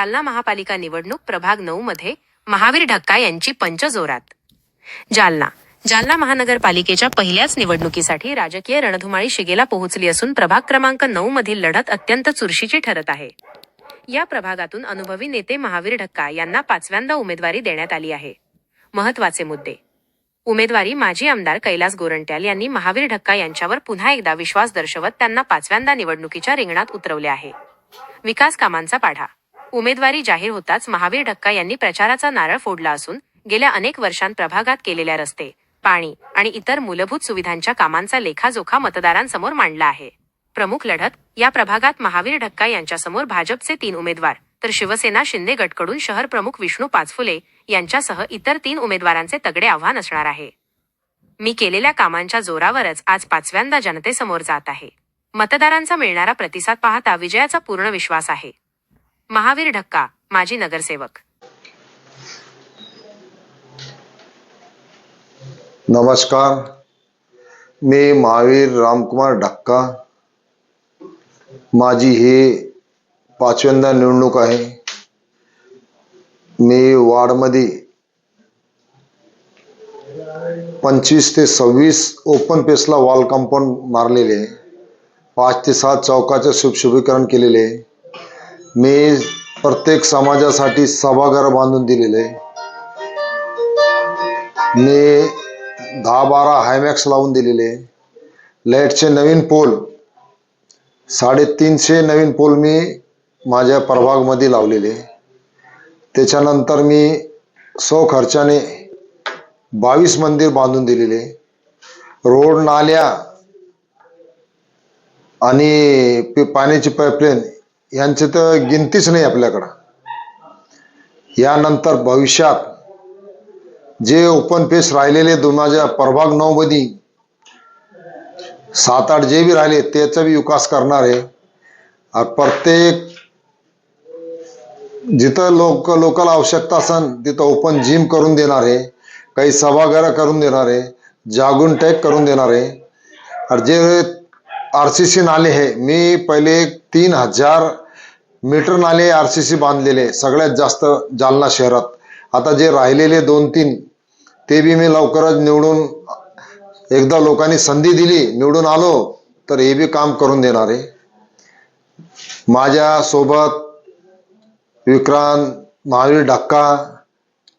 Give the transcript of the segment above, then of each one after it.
जालना महापालिका निवडणूक प्रभाग नऊ मध्ये महावीर ढक्का यांची पंच जोरात जालना जालना महानगरपालिकेच्या पहिल्याच निवडणुकीसाठी राजकीय रणधुमाळी शिगेला पोहोचली असून प्रभाग क्रमांक नऊ मधील लढत अत्यंत चुरशीची ठरत आहे. या प्रभागातून अनुभवी नेते महावीर ढक्का यांना पाचव्यांदा उमेदवारी देण्यात आली आहे. महत्त्वाचे मुद्दे. उमेदवारी माजी आमदार कैलास गोरंट्याल यांनी महावीर ढक्का यांच्यावर पुन्हा एकदा विश्वास दर्शवत त्यांना पाचव्यांदा निवडणुकीच्या रिंगणात उतरवले आहे. विकास कामांचा पाढा. उमेदवारी जाहीर होताच महावीर ढक्का यांनी प्रचाराचा नारळ फोडला असून गेल्या अनेक वर्षांत प्रभागात केलेल्या रस्ते पाणी आणि इतर मूलभूत सुविधांच्या कामांचा लेखाजोखा मतदारांसमोर मांडला आहे. प्रमुख लढत या प्रभागात महावीर ढक्का यांच्यासमोर भाजपचे तीन उमेदवार तर शिवसेना शिंदे गटकडून शहर प्रमुख विष्णू पाचफुले यांच्यासह इतर तीन उमेदवारांचे तगडे आव्हान असणार आहे. मी केलेल्या कामांच्या जोरावरच आज पाचव्यांदा जनतेसमोर जात आहे. मतदारांचा मिळणारा प्रतिसाद पाहता विजयाचा पूर्ण विश्वास आहे. महावीर ढक्का माजी नगरसेवक नमस्कार मी महावीर रामकुमार ढक्का माझी हे पाचव्यांदा निवडणूक आहे मी वार्डमध्ये पंचवीस ते सव्वीस ओपन पेसला वॉल कंपाऊंड मारलेले आहे. पाच ते सात चौकाचे शुभशुभीकरण केलेले आहे. मी प्रत्येक समाजासाठी सभागार बांधून दिलेले मी दहा बारा हायमॅक्स लावून दिलेले लाईटचे नवीन पोल साडेतीनशे नवीन पोल मी माझ्या प्रभागमध्ये लावलेले त्याच्यानंतर मी सौ खर्चाने बावीस मंदिर बांधून दिलेले रोड नाल्या आणि पाण्याची पाईपलाईन यांची तर गिनतीच नाही आपल्याकडं. यानंतर भविष्यात जे ओपन पेस राहिलेले दोन हजार प्रभाग नऊ मध्ये सात आठ जे बी राहिले त्याचा बी विकास करणार आहे. प्रत्येक जिथं लोक लोकल आवश्यकता असन तिथं ओपन जिम करून देणार आहे. काही सभागृह करून देणार आहे. जागून टॅक करून देणार आहे. जे आर सी सी नाले आहे मी पहिले तीन हजार मीटर नाले आर सी सी बांधलेले सगळ्यात जास्त जालना शहरात. आता जे राहिलेले दोन तीन ते बी मी लवकरच निवडून एकदा लोकांनी संधी दिली निवडून आलो तर हे बी काम करून देणार आहे. माझ्या सोबत विक्रांत महावीर ढक्का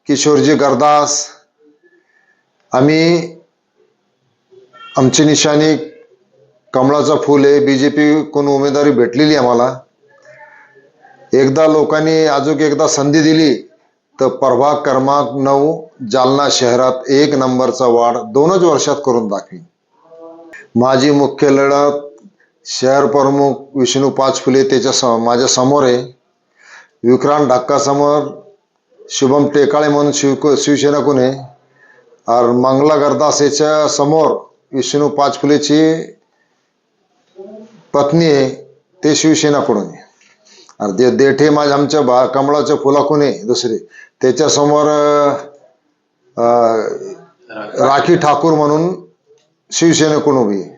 किशोरजी गरदास आम्ही आमची निशाणी कमळाचं फूल आहे बी जे पी कोण उमेदवारी भेटलेली आम्हाला. एकदा लोकांनी अजून एकदा संधी दिली तर प्रभाग क्रमांक नऊ जालना शहरात एक नंबरचा वाढ दोनच वर्षात करून दाखवी. माझी मुख्य लढत शहर प्रमुख विष्णू पाचफुले त्याच्या स- माझ्यासमोर आहे. विक्रांत ढक्कासमोर शुभम टेकाळे म्हणून शिव शिवसेना कोण आहे. और मंगला गरदास याच्या समोर विष्णू पाचफुलेची पत्नी आहे ते शिवसेनाकडून आहे. दे देठे माझ्या आमच्या बा कमळाच्या फुलाकून आहे दुसरे त्याच्यासमोर राखी ठाकूर म्हणून शिवसेनेकडून उभी आहे.